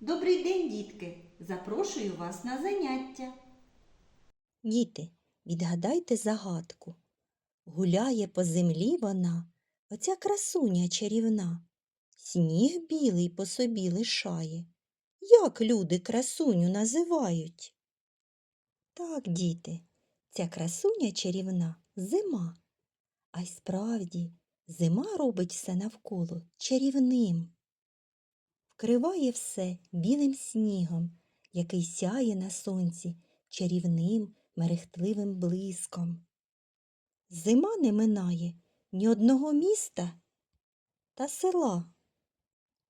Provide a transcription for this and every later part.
Добрий день, дітки! Запрошую вас на заняття. Діти, відгадайте загадку. Гуляє по землі вона, оця красуня чарівна. Сніг білий по собі лишає. Як люди красуню називають? Так, діти, ця красуня чарівна зима. А й справді зима робить все навколо чарівним. Вкриває все білим снігом, який сяє на сонці чарівним мерехтливим блиском. Зима не минає ні одного міста та села.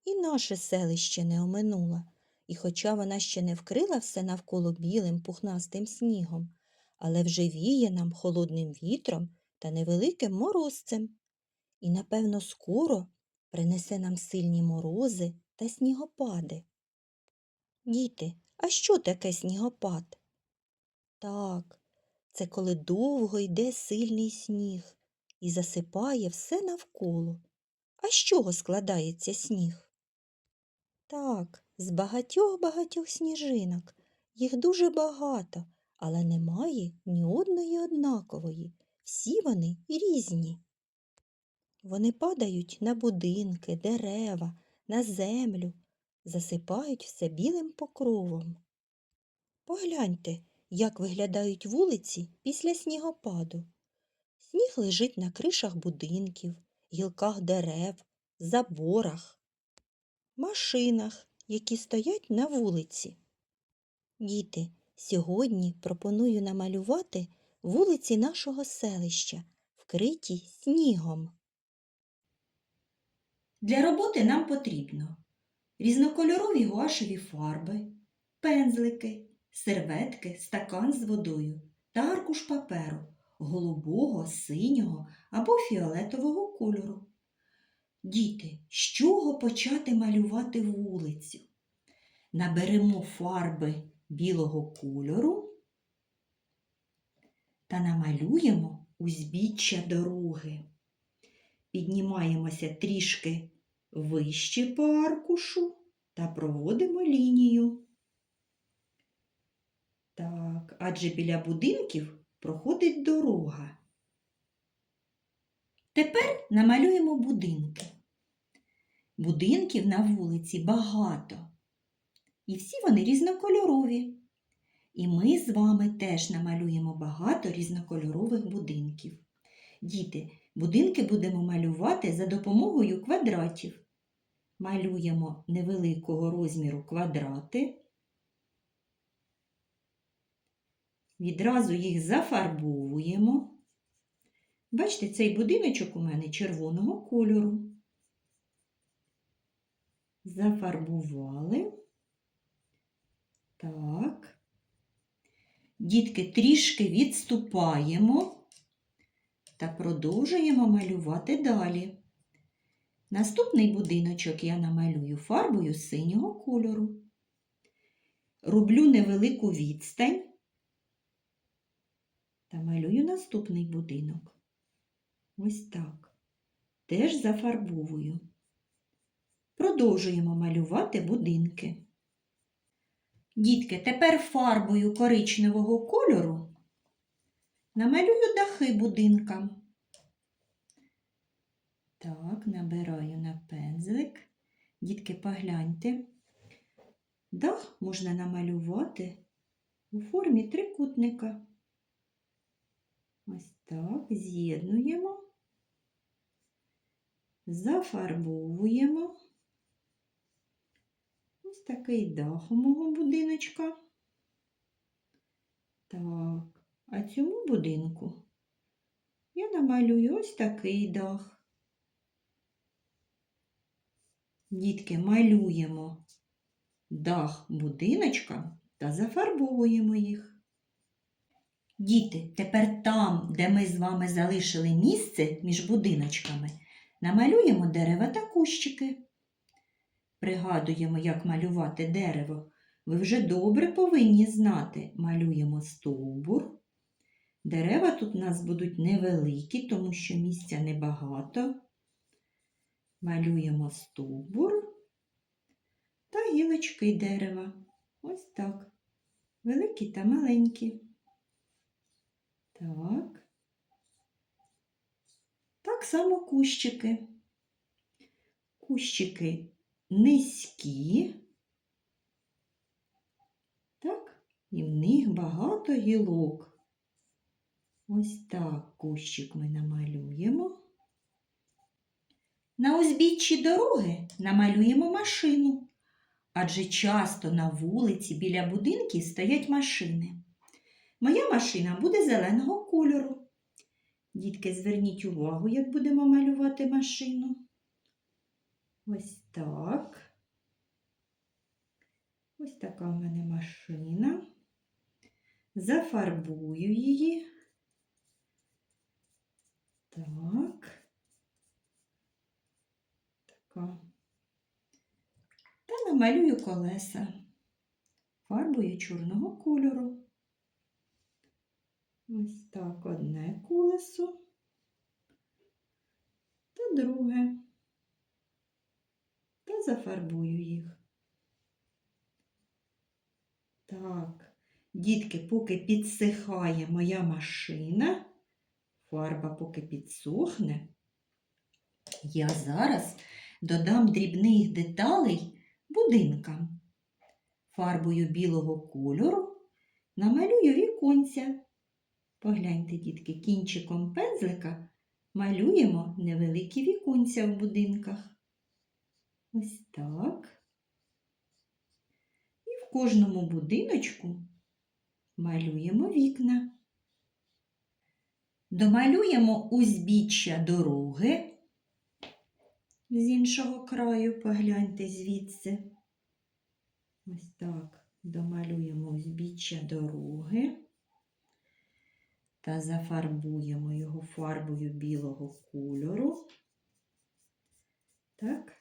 І наше селище не оминула, і хоча вона ще не вкрила все навколо білим пухнастим снігом, але вже віє нам холодним вітром та невеликим морозцем. І, напевно, скоро принесе нам сильні морози та снігопади. Діти, а що таке снігопад? Так, це коли довго йде сильний сніг і засипає все навколо. А з чого складається сніг? Так, з багатьох-багатьох сніжинок. Їх дуже багато, але немає ні одної однакової. Всі вони різні. Вони падають на будинки, дерева, на землю, засипають все білим покровом. Погляньте, як виглядають вулиці після снігопаду. Сніг лежить на кришах будинків, гілках дерев, заборах, машинах, які стоять на вулиці. Діти, сьогодні пропоную намалювати вулиці нашого селища, вкриті снігом. Для роботи нам потрібно різнокольорові гуашеві фарби, пензлики, серветки, стакан з водою та аркуш паперу голубого, синього або фіолетового кольору. Діти, з чого почати малювати вулицю? Наберемо фарби білого кольору та намалюємо узбіччя дороги. Піднімаємося трішки вище по аркушу та проводимо лінію. Так, адже біля будинків проходить дорога. Тепер намалюємо будинки. Будинків на вулиці багато. І всі вони різнокольорові. І ми з вами теж намалюємо багато різнокольорових будинків. Діти, будинки будемо малювати за допомогою квадратів. Малюємо невеликого розміру квадрати. Відразу їх зафарбовуємо. Бачите, цей будиночок у мене червоного кольору. Зафарбували. Так. Дітки трішки відступаємо та продовжуємо малювати далі. Наступний будиночок я намалюю фарбою синього кольору. Роблю невелику відстань та малюю наступний будинок. Ось так. Теж зафарбовую. Продовжуємо малювати будинки. Дітки, тепер фарбою коричневого кольору намалюю дахи будинкам. Так, набираю на пензлик. Дітки, погляньте. Дах можна намалювати у формі трикутника. Ось так, з'єднуємо, зафарбовуємо. Ось такий дах у мого будиночка. Так, а цьому будинку я намалюю ось такий дах. Дітки, малюємо дах будиночка та зафарбовуємо їх. Діти, тепер там, де ми з вами залишили місце між будиночками, намалюємо дерева та кущики. Пригадуємо, як малювати дерево. Ви вже добре повинні знати. Малюємо стовбур. Дерева тут у нас будуть невеликі, тому що місця небагато. Малюємо стовбур та гілочки дерева. Ось так. Великі та маленькі. Так. Так само кущики. Кущики низькі. Так, і в них багато гілок. Ось так кущик ми намалюємо. На узбіччі дороги намалюємо машину, адже часто на вулиці біля будинків стоять машини. Моя машина буде зеленого кольору. Дітки, зверніть увагу, як будемо малювати машину. Ось так. Ось така в мене машина. Зафарбую її. Так. Така. Та намалюю колеса фарбою чорного кольору. Ось так одне колесо та друге. Та зафарбую їх. Так, дітки, поки підсихає моя машина, фарба поки підсохне, я зараз додам дрібних деталей будинкам. Фарбою білого кольору намалюю віконця. Погляньте, дітки, кінчиком пензлика малюємо невеликі віконця в будинках. Ось так. І в кожному будиночку малюємо вікна. Домалюємо узбіччя дороги. З іншого краю погляньте звідси. Ось так домалюємо узбіччя дороги та зафарбуємо його фарбою білого кольору. Так.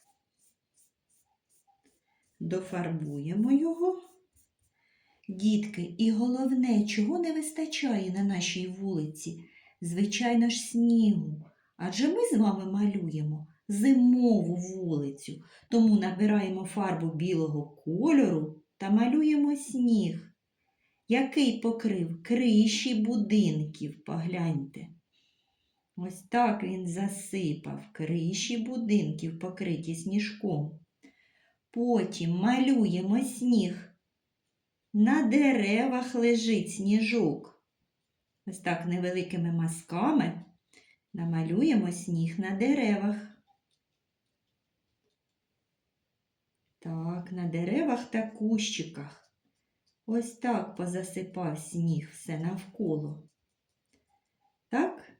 Дофарбуємо його. Дітки, і головне, чого не вистачає на нашій вулиці? Звичайно ж, снігу. Адже ми з вами малюємо зимову вулицю, тому набираємо фарбу білого кольору та малюємо сніг, який покрив криші будинків. Погляньте. Ось так він засипав криші будинків, покриті сніжком. Потім малюємо сніг. На деревах лежить сніжок. Ось так невеликими мазками намалюємо сніг на деревах. Так, на деревах та кущиках. Ось так позасипав сніг все навколо. Так?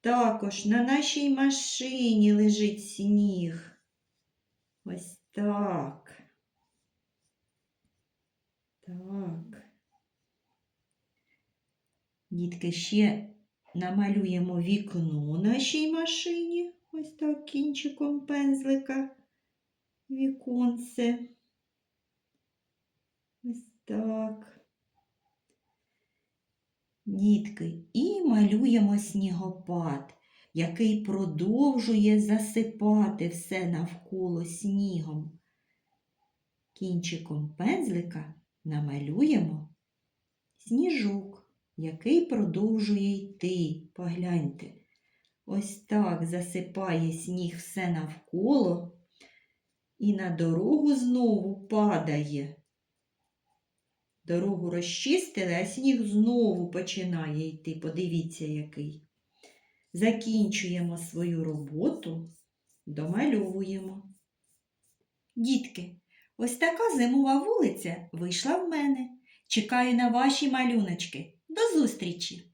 Також на нашій машині лежить сніг. Ось так. Так. Дітки, ще намалюємо вікно нашій машині. Ось так кінчиком пензлика. Віконце. Ось так. Дітки, і малюємо снігопад, який продовжує засипати все навколо снігом. Кінчиком пензлика намалюємо сніжок, який продовжує йти. Погляньте. Ось так засипає сніг все навколо і на дорогу знову падає. Дорогу розчистили, а сніг знову починає йти. Подивіться, який. Закінчуємо свою роботу, домальовуємо. Дітки, ось така зимова вулиця вийшла в мене. Чекаю на ваші малюночки. До зустрічі!